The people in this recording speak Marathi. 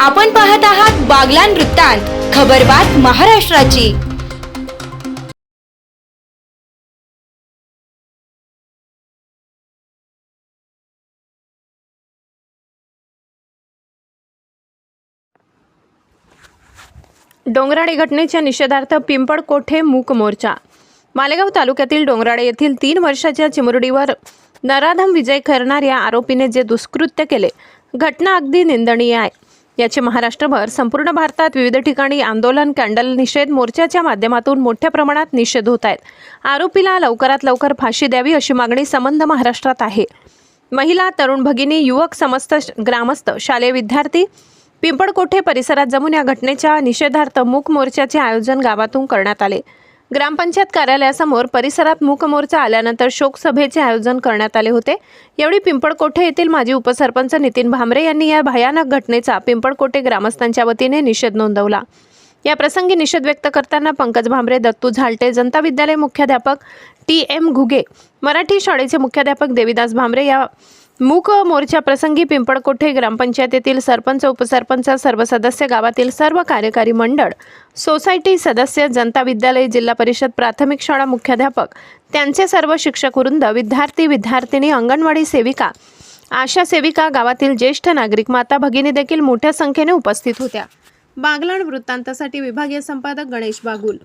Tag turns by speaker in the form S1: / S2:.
S1: आपण पाहत आहात बागलान वृत्तांत खबरबात महाराष्ट्राची.
S2: डोंगराळे घटनेच्या निषेधार्थ पिंपळकोठे मूक मोर्चा? मालेगाव तालुक्यातील डोंगराळे येथील तीन वर्षाच्या चिमुरडीवर नराधम विजय करणाऱ्या आरोपीने जे दुष्कृत्य केले घटना अगदी निंदनीय आहे. याचे महाराष्ट्रभर संपूर्ण भारतात विविध ठिकाणी आंदोलन कॅन्डल निषेध मोर्चाच्या माध्यमातून मोठ्या प्रमाणात निषेध होत आहेत. आरोपीला लवकरात लवकर फाशी द्यावी अशी मागणी संबंध महाराष्ट्रात आहे. महिला तरुण भगिनी युवक समस्त ग्रामस्थ शालेय विद्यार्थी पिंपळकोठे परिसरात जमून या घटनेच्या निषेधार्थ मूक मोर्चाचे आयोजन गावातून करण्यात आले. ग्रामपंचायत कार्यालयासमोर परिसरात मूकमोर्चा आल्यानंतर शोकसभेचे आयोजन करण्यात आले होते. यावेळी पिंपळकोठे येथील माजी उपसरपंच नितीन भामरे यांनी या भयानक घटनेचा पिंपळकोठे ग्रामस्थांच्या वतीने निषेध नोंदवला. या प्रसंगी निषेध व्यक्त करताना पंकज भांबरे दत्तू झालटे जनता विद्यालय मुख्याध्यापक टी एम घुगे मराठी शाळेचे मुख्याध्यापक देविदास भांबरे या मूक मोर्चा प्रसंगी पिंपळकोठे ग्रामपंचायतीतील सरपंच उपसरपंच सर्व सदस्य गावातील सर्व कार्यकारी मंडळ सोसायटी सदस्य जनता विद्यालय जिल्हा परिषद प्राथमिक शाळा मुख्याध्यापक त्यांचे सर्व शिक्षक वृंद विद्यार्थी विद्यार्थिनी अंगणवाडी सेविका आशा सेविका गावातील ज्येष्ठ नागरिक माता भगिनी देखील मोठ्या संख्येने उपस्थित होत्या. बागलाण वृत्तांतासाठी विभागीय संपादक गणेश बागुल